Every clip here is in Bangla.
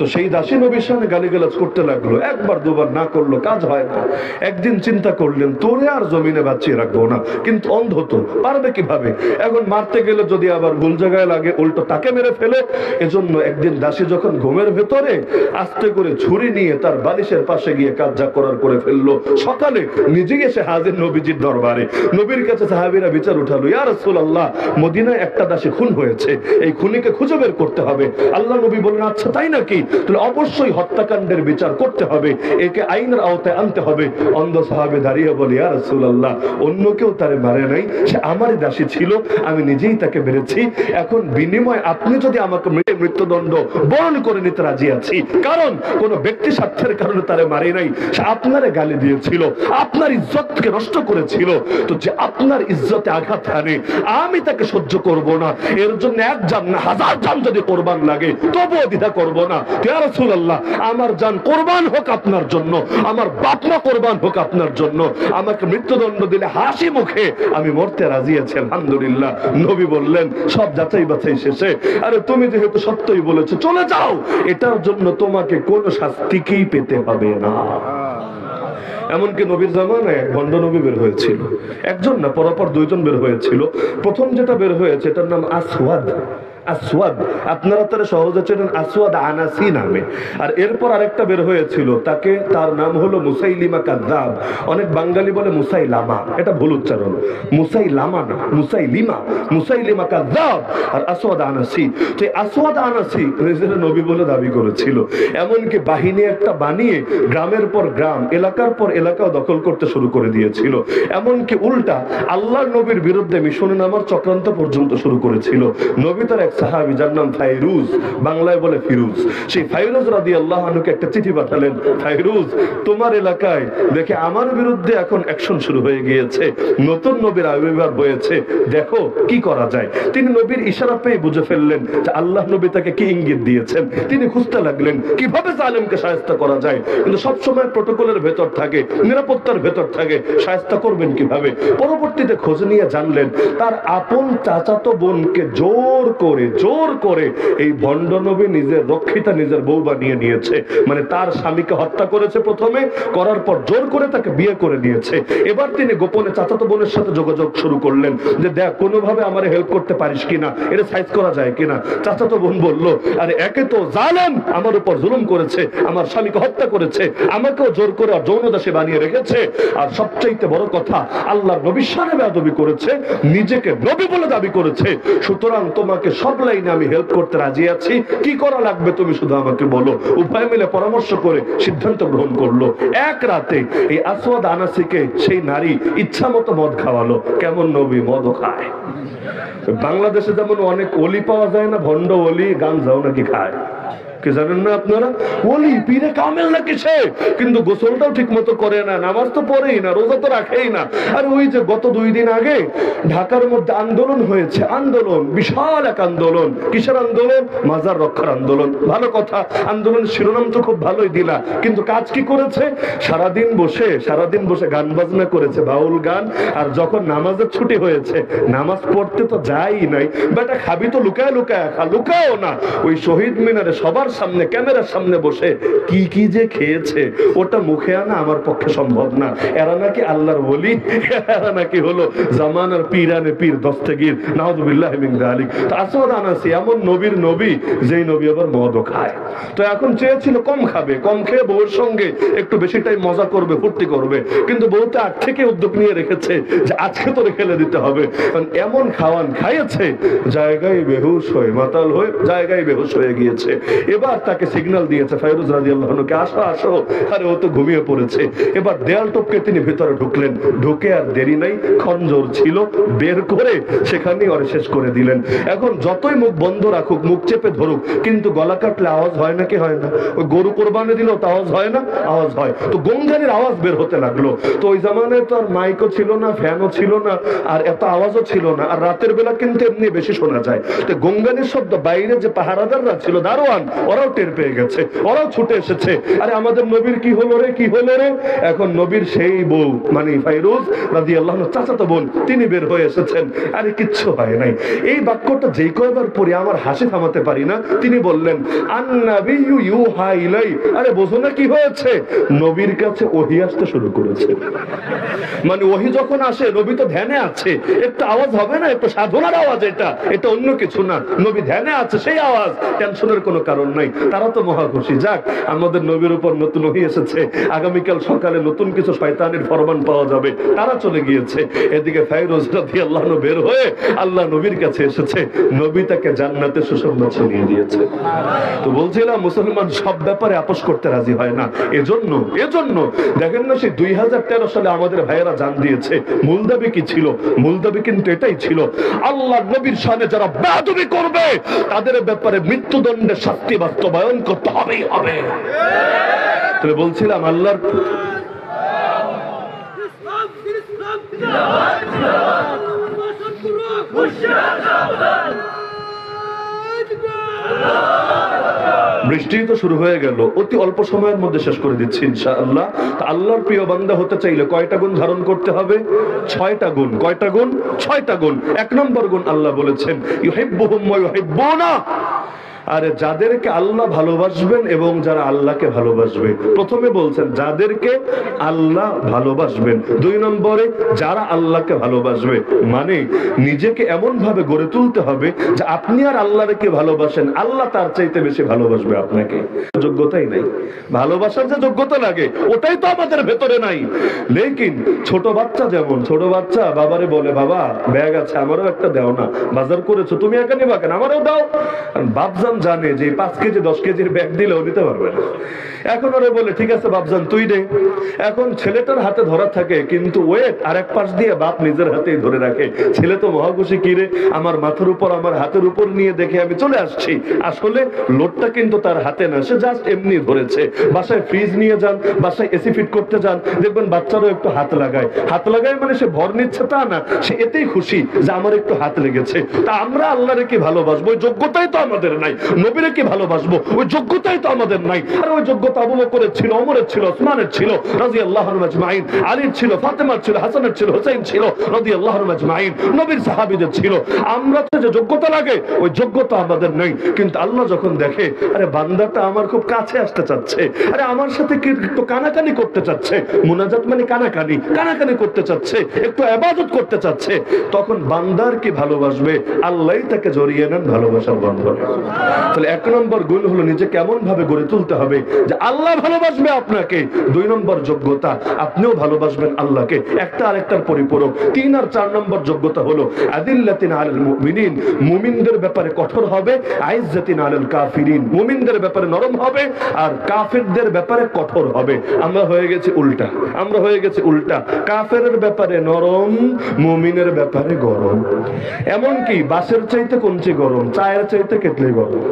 তো সেই দাসী নবীর সামনে গালিগালাজ করতে লাগল। একবার দুবার না করল, কাজ হয় না। একদিন চিন্তা করলেন, তোরে আর জমিনে বাঁচিয়ে রাখব না। কিন্তু অন্ধ তো, পারবে কীভাবে? এখন মারতে গেলে যদি আবার ভুল জায়গায় লাগে, উল্টো তাকে মেরে ফেলে। এজন্য একদিন দাসী যখন ঘুমের ভেতরে আস্তে করে ছুরি নিয়ে তার বালিশের পাশে গিয়ে কাজ করার করে ফেলল, সকালে নিজে এসে হাজির নবীজির দরবারে। নবীর কাছে সাহাবিরা বিচার উঠালো, ইয়া রাসূলুল্লাহ, মদিনায় একটা দাসী খুন হয়েছে। এই খুনিকে খুঁজে বের করতে হবে। আল্লাহ নবী বললেন আচ্ছা তাই নাকি? তাহলে অবশ্যই হত্যাকাণ্ডের বিচার করতে হবে। একে আইনের আওতায় আনতে হবে। অন্ধ সাহাবে দাঁড়িয়ে বলে, ইয়া রাসূলুল্লাহ, অন্য কেউ তারে মারে নাই। সে আমারই দাসী ছিল, আমি নিজেই তাকে মেরেছি। এখন বিনিময় আপনি যদি আমাকে মেরে মৃত্যুদণ্ড বরণ করে নিতে রাজি আছি, কারণ কোন ব্যক্তি স্বার্থের কারণে তারে মারে নাই। সে আপনারে গালি দিয়েছিল, আপনার ইজ্জতকে নষ্ট করেছিল। তো যে আপনার ইজ্জতে আঘাত হানে, আমি তাকে সহ্য করব না। এর জন্য এক জান না, হাজার জান যদি কোরবান লাগে, তবুও দ্বিধা করব না। আমার জান কোরবান হোক আপনার জন্য, আমার বাপ মা কোরবান হোক আপনার জন্য, আমাকে মৃত্যুদণ্ড দিলে হাসি মুখে আমি মরতে রাজি আছি, আলহামদুলিল্লাহ। নবী বললেন, সব যাচাই বাছাই শেষে, আরে তুমি যেহেতু সত্যই বলেছ, চলে যাও, এটার জন্য তোমাকে কোনো শাস্তিকেই পেতে হবে না। এমনকি নবীর জামানায় এক ভণ্ড নবী বের হয়েছিল। একজন না, পরপর দুইজন বের হয়েছিল। প্রথম যেটা বের হয়েছে, এটার নাম আসওয়াদ। আসওয়াদ। আপনারা তারা সহজে চেনেন আসওয়াদ আনাসি নামে। আর এরপর আরেকটা বের হয়েছিল, তাকে তার নাম হলো মুসাইলিমা কাদ্দাব। অনেক বাঙালি বলে মুসাইলামা, এটা ভুল উচ্চারণ। মুসাইলামা না, মুসাইলিমা মুসাইলিমা কাদ্দাব আর আসওয়াদ আনাসি। এই আসওয়াদ আনাসি নিজেরা নবী বলে দাবি করেছিল। এমনকি বাহিনী একটা বানিয়ে গ্রামের পর গ্রাম, এলাকার পর এলাকাও দখল করতে শুরু করে দিয়েছিল। এমনকি উল্টা আল্লাহ নবীর বিরুদ্ধে মিশনে নামার চক্রান্ত পর্যন্ত শুরু করেছিল। নবী তার এক সাহাবি, যার নাম ফাইরুজ, বাংলায় বলে ফিরুজ। সেই ফাইরুজ রাদি আল্লাহ আনুকে একটা চিঠি পাঠালেন, ফাইরুজ, তোমার এলাকায় দেখে আমার বিরুদ্ধে এখন অ্যাকশন শুরু হয়ে গিয়েছে, নতুন নবীর আবির্ভাব হয়েছে, দেখো কি করা যায়। তিনি নবীর ইশারা পেয়ে বুঝে ফেললেন যে আল্লাহ নবী তাকে কি ইঙ্গিত দিয়েছেন, তিনি খুঁজতে লাগলেন কীভাবে জালেমকে সাহায্য করা যায়। কিন্তু সবসময় প্রোটোকলের ভেতর থাকে, নিরাপত্তার ভেতর থাকে, সাহায্য করবেন কীভাবে? পরবর্তীতে খোঁজ নিয়ে জানলেন, তার আপন চাচাতো বোনকে জোর করে জোর করে এই ভণ্ড নবী নিজের রক্ষিতা নিজের বউ বানিয়ে নিয়েছে। মানে তার স্বামীকে হত্যা করেছে প্রথমে, করার পর জোর করে তাকে বিয়ে করে নিয়েছে। এবার তিনি গোপনে চাচাতো বোনের সাথে যোগাযোগ শুরু করলেন যে, দেখ, কোনোভাবে আমার হেল্প করতে পারিস কিনা? এটা সাইজ করা যায় কিনা? চাচাতো বোন বলল, আরে, একে তো জালেম, আমার উপর জুলুম করেছে, আমার স্বামীকে হত্যা করেছে, আমাকেও জোর করে আর যৌন দাসে বানিয়ে রেখেছে। আর সবচাইতে বড় কথা, আল্লাহ নবী সানে বেয়াদবি করেছে, নিজেকে নবী বলে দাবি করেছে। সুতরাং তোমাকে সব লাইনে আমি হেল্প করতে রাজি আছি। কি করা লাগবে তুমি শুধু আমাকে বলো। উভয় মিলে পরামর্শ করে সিদ্ধান্ত গ্রহণ করল। এক রাতে এই আসওয়াদ আনাসিকে সেই নারী ইচ্ছা মতো মদ খাওয়ালো। কেমন নবী মদও খায়। বাংলাদেশে যেমন অনেক অলি পাওয়া যায় না, ভণ্ড অলি গান যাও নাকি খায়। কি জানেন না আপনারা? ওলি, পীরে কামেল না কিসে কিন্তু গোসলটাও ঠিক মতো করে না, নামাজ তো পড়েই না, রোজা তো রাখেই না। আর ওই যে গত দুই দিন আগে ঢাকার মধ্যে আন্দোলন হয়েছে, আন্দোলন, বিশাল এক আন্দোলন। কিসের আন্দোলন? মাজার রক্ষার আন্দোলন। ভালো কথা আন্দোলন শিরোনাম তো খুব ভালোই দিলা। কিন্তু কাজ কি করেছে? সারাদিন বসে সারাদিন বসে গান বাজনা করেছে, বাউল গান। আর যখন নামাজের ছুটি হয়েছে, নামাজ পড়তে তো যাই নাই। বেটা খাবি তো লুকায় লুকায় খা, লুকাও না। ওই শহীদ মিনারে সবার সামনে, ক্যামেরার সামনে বসে কি কি যে খেয়েছে, ওটা মুখে আনা আমার পক্ষে সম্ভব না। এরা নাকি আল্লাহর বলি এরা নাকি হলো জামানার পীরানে পীর, দস্তগীর নাহদুবিল্লাহ আনাসি, এমন নবীর নবী, যেই নবী আবার মদও খায়। তো এখন চেয়েছিল কম খাবে, কম খেয়ে বউর সঙ্গে একটু বেশি টাইম মজা করবে, ফুর্তি করবে। কিন্তু বউ তো আগ থেকে উদ্যোগ নিয়ে রেখেছে যে আজকে তো খেলে দিতে হবে। কারণ এমন খাওয়ান খাইয়েছে, জায়গায় বেহুশ হয়ে মাতাল হয়ে, জায়গায় বেহুশ হয়ে গিয়েছে। এবার তাকে সিগন্যাল দিয়েছে ফাইরুজ রাজি আল্লাহকে আসো আসো। আরে ও তো ঘুমিয়ে পড়েছে। এবার দেয়াল টপকে তিনি ভেতরে ঢুকলেন। ঢুকে আর দেরি নাই খঞ্জর ছিল, বের করে সেখানেই ওরে শেষ করে দিলেন। এখন যতই মুখ বন্ধ রাখুক, মুখ চেপে ধরুক, কিন্তু গলা কাটলে আওয়াজ হয় না কি হয় না? ওই গরু কোরবানি দিলেও তো আওয়াজ হয় না? আওয়াজ হয়। তো গঙ্গানির আওয়াজ বের হতে লাগল। তো ওই জামানায় তো আর মাইকও ছিল না, ফ্যানও ছিল না, আর এত আওয়াজও ছিল না, আর রাতের বেলা কিন্তু এমনি বেশি শোনা যায়। তো গঙ্গানির শব্দ বাইরে যে পাহারাদাররা ছিল, দারোয়ান ওরাও টের পেয়ে গেছে, ওরাও ছুটে এসেছে। আরে আমাদের নবীর কি হলো রে, কি হলো রে? এখন নবীর সেই বউ মানে ফাইরুজ রাজি আল্লাহ চাচাতো বোন, তিনি বের হয়ে এসেছেন। আরে কিচ্ছু হয় নাই। এই বাক্যটা যে কয়বার পরে আমার হাসি থামাতে পারি না। তিনি বললেন আন্নাবিয়ু ইউহা ইলাই। আরে বোঝো না কি হয়েছে? নবীর কাছে ওহি আসতে শুরু করেছে। মানে ওহি যখন আসে, নবী তো ধ্যানে আছে। একটু আওয়াজ হবে না? একটু সাধনার আওয়াজ এটা। এটা অন্য কিছু না। নবী ধ্যানে আছে, সেই আওয়াজ। টেনশনের কোনো কারণ নাই, তারা তো মহা খুশি। যাক, আমাদের নবীর উপর নতুন ওহি এসেছে। আগামীকাল সকালে নতুন কিছু শয়তানের ফরমান পাওয়া যাবে। তারা চলে গিয়েছে। এদিকে ফাইরোজ রাদি আল্লাহ বের হয়ে আল্লাহ নবীর কাছে এসেছে। নবী তাকে জান্নাতে সুসংবাদ শুনিয়ে দিয়েছে। তো বলছিলাম, মুসলমান সব ব্যাপারে আপোষ করতে রাজি হয় না। এজন্য এজন্য, দেখেন না সেই দুই সালে আমাদের ভাইয়েরা জান দিয়েছে, মূল দাবি কি ছিল? মূল দাবি কিন্তু এটাই ছিল, আল্লাহ নবীর সামনে যারা বেয়াদবি করবে, তাদের ব্যাপারে মৃত্যুদণ্ডের শাস্তি বাস্তবায়ন করতে হবেই, হবে। তাহলে বলছিলাম আল্লাহর. বৃষ্টি তো শুরু হয়ে গেল, অতি অল্প সময়ের মধ্যে শেষ করে দিচ্ছি, ইনশাআল্লাহ। তা আল্লাহর প্রিয় বান্দা হতে চাইলে কয়টা গুণ ধারণ করতে হবে? ছয়টা গুণ। কয়টা গুণ? ছয়টা গুণ। এক নম্বর গুণ আল্লাহ বলেছেন, ইউহিব্বুহুম ওয়া ইউহিব্বুনা। আরে যাদেরকে আল্লাহ ভালোবাসবেন এবং যারা আল্লাহকে ভালোবাসবে। প্রথমে বলছেন, যাদেরকে আল্লাহ ভালোবাসবেন। দুই নম্বরে, যারা আল্লাহকে ভালোবাসবে মানে নিজেকে এমন ভাবে গড়ে তুলতে হবে যে আপনি আর আল্লাহকে ভালোবাসেন, আল্লাহ তার চাইতে বেশি ভালোবাসবে আপনাকে। যোগ্যতাই নাই। ভালোবাসার যে যোগ্যতা লাগে, ওটাই তো আমাদের ভেতরে নাই। লেকিন ছোট বাচ্চা যেমন, ছোট বাচ্চা বাবারে বলে, বাবা, ব্যাগ আছে, আমারও একটা দাও না। বাজার করেছ, তুমি একা নিবা কেন? আমারও দাও। আর বাপজান জানে যে পাঁচ কেজি, দশ কেজির ব্যাগ দিলেও নিতে পারবে না। এখন ওরে বলে, ঠিক আছে বাপজান, তুই দে। এখন ছেলেটার হাতে ধরা থাকে, কিন্তু ওয়েট আর এক পাশ দিয়ে বাপ নিজের হাতেই ধরে রাখে। ছেলে তো মহাখুশি কিরে আমার মাথার উপর, আমার হাতের উপর নিয়ে দেখে আমি চলে আসছি। আসলে লোডটা কিন্তু তার হাতে না, সে জাস্ট এমনি ধরেছে। বাসায় ফ্রিজ নিয়ে যান, বাসায় এসি ফিট করতে যান, দেখবেন বাচ্চারও একটু হাত লাগায়। হাত লাগায় মানে সে ভর নিচ্ছে তা না, সে এতেই খুশি যে আমার একটু হাত লেগেছে। তা আমরা আল্লাহরে কি ভালোবাসবো? যোগ্যতাই তো আমাদের নাই। নবীরে কি ভালোবাসবো। ওই যোগ্যতাই তো আমাদের নাই। আর ওই যোগ্যতা আবু বকরের ছিল, ওমরের ছিল, ওসমানের ছিল রাজি আল্লাহ আজমাইন, আলীর ছিল, ফাতেমার ছিল, হাসানের ছিল হোসেন ছিল রাজি আল্লাহ আজমাইন, নবীর সাহাবীদের ছিল। আমরা তো যে যোগ্যতা লাগে, ওই যোগ্যতা আমাদের নেই। কিন্তু আল্লাহ যখন দেখে, আরে বান্দাটা আমার খুব কাছে আসতে চাচ্ছে, আরে আমার সাথে কি একটু কানাকানি করতে চাচ্ছে, মুনাজাত মানে কানাকানি কানাকানি করতে চাচ্ছে, একটু আবাদত করতে চাচ্ছে, তখন বান্দার কি ভালোবাসবে? আল্লাহ তাকে জড়িয়ে নেন ভালোবাসার বন্ধনে। তাহলে এক নম্বর গুণ হলো নিজে কেমন ভাবে গড়ে তুলতে হবে যে আল্লাহ ভালোবাসবে আপনাকে। দুই নম্বর যোগ্যতা, আপনিও ভালোবাসবেন আল্লাহকে। একটা আরেকটার পরিপূরক। তিন আর চার নম্বর যোগ্যতা হলো আদিল্লাতিন আলাল মুমিনিন। মুমিনদের ব্যাপারে কঠোর হবে, আইজ্জাতিন আলাল কাফিরিন। মুমিনদের ব্যাপারে নরম হবে আর কাফিরদের ব্যাপারে কঠোর হবে। আমরা হয়ে গেছি উল্টা, আমরা হয়ে গেছি উল্টা। কাফেরের ব্যাপারে নরম, মুমিনের ব্যাপারে গরম। এমনকি বাসের চাইতে কঞ্চি গরম, চায়ের চাইতে কেটলি গরম।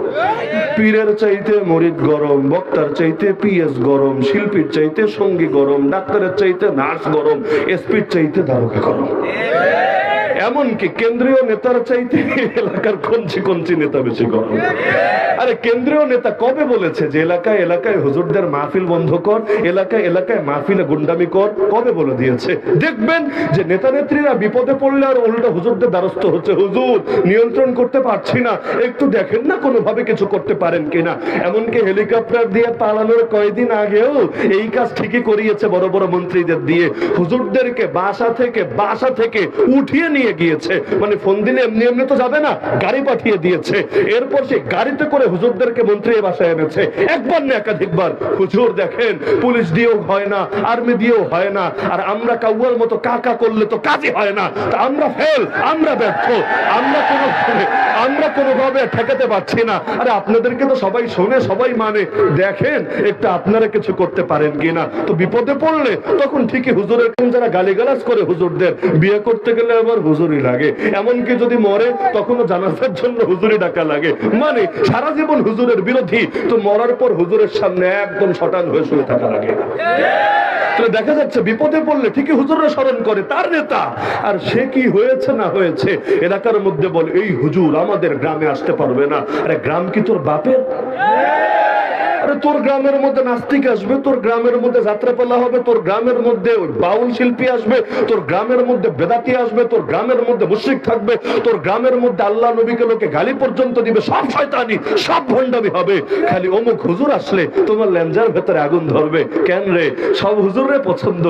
পীরের চাইতে মরিদ গরম, বক্তার চাইতে পিএস গরম, শিল্পীর চাইতে সঙ্গী গরম, ডাক্তারের চাইতে নার্স গরম, এসপির চাইতে দারোগা গরম। এমনকি কেন্দ্রীয় নেতার চাইতে এলাকার কঞ্চি কঞ্চি নেতা বেশি গরম আরে কেন্দ্রীয় নেতা কবে বলেছে যে এলাকায় এলাকায় হুজুরদের মাহফিল বন্ধ কর, এলাকায় এলাকায় মাহফিলে গুন্ডামি কর? কবে বলে দিয়েছে? দেখবেন যে নেতা নেত্রীরা বিপদে পড়লে আর উল্টো হুজুরদের দ্বারস্থ হচ্ছে। হুজুর, নিয়ন্ত্রণ করতে পারছি না। একটু দেখেন না কোনোভাবে কিছু করতে পারেন কিনা। এমনকি হেলিকপ্টার দিয়ে পালানোর কয়েকদিন আগেও এই কাজ ঠিকই করিয়েছে বড় বড় মন্ত্রীদের দিয়ে। হুজুরদেরকে বাসা থেকে বাসা থেকে উঠিয়ে নিয়ে গিয়েছে। মানে ফোন দিলে এমনি এমনি তো যাবে না, গাড়ি পাঠিয়ে দিয়েছে। এরপর সে গাড়িতে করে হুজুরদেরকে মন্ত্রী বাসায় এনেছে। একবার না একাধিকবার। হুজুর দেখেন, পুলিশ দিয়েও হয় না, আর্মি দিয়েও হয় না। আর আমরা কাউয়ার মতো কাকা করলে তো কাজই হয় না। তা আমরা ফেল, আমরা ব্যর্থ। আমরা কোনো আমরা কোনোভাবে ঠেকাতে পারছি না। আরে আপনাদেরকে তো সবাই শোনে, সবাই মানে। দেখেন, একটু আপনারা কিছু করতে পারেন কিনা তো বিপদে পড়লে তখন ঠিকই হুজুরের যারা গালিগালাজ করে হুজুরদের, বিয়ে করতে গেলে আবার হুজুরি লাগে। এমনকি যদি মরে, তখনও জানাজার জন্য হুজুরি ডাকা লাগে। মানে সারা জীবন হুজুরের বিরোধী, তো মরার পর হুজুরের সামনে একদম শটান হয়ে শুয়ে থাকা লাগে। দেখা যাচ্ছে, বিপদে পড়লে ঠিকই হুজুররা স্মরণ করে, তার নেতা। আর সে কি হয়েছে না হয়েছে, এলাকার মধ্যে বলে, এই হুজুর আমাদের গ্রামে আসতে পারবে না। আরে, গ্রাম কি তোর বাপের? আরে তোর গ্রামের মধ্যে নাস্তিক আসবে, তোর গ্রামের মধ্যে যাত্রাপালা হবে, তোর গ্রামের মধ্যে বাউল শিল্পী আসবে, তোর গ্রামের মধ্যে বেদাতি আসবে, তোর গ্রামের মধ্যে মুশ্রিক থাকবে, তোর গ্রামের মধ্যে আল্লাহ নবীকে লোকে গালি পর্যন্ত দিবে, সব শয়তানি, সব ভণ্ডামি হবে। খালি অমুক হুজুর আসলে তোমার ল্যাঞ্জার ভেতরে আগুন ধরবে। কেন রে? সব হুজুরে পছন্দ।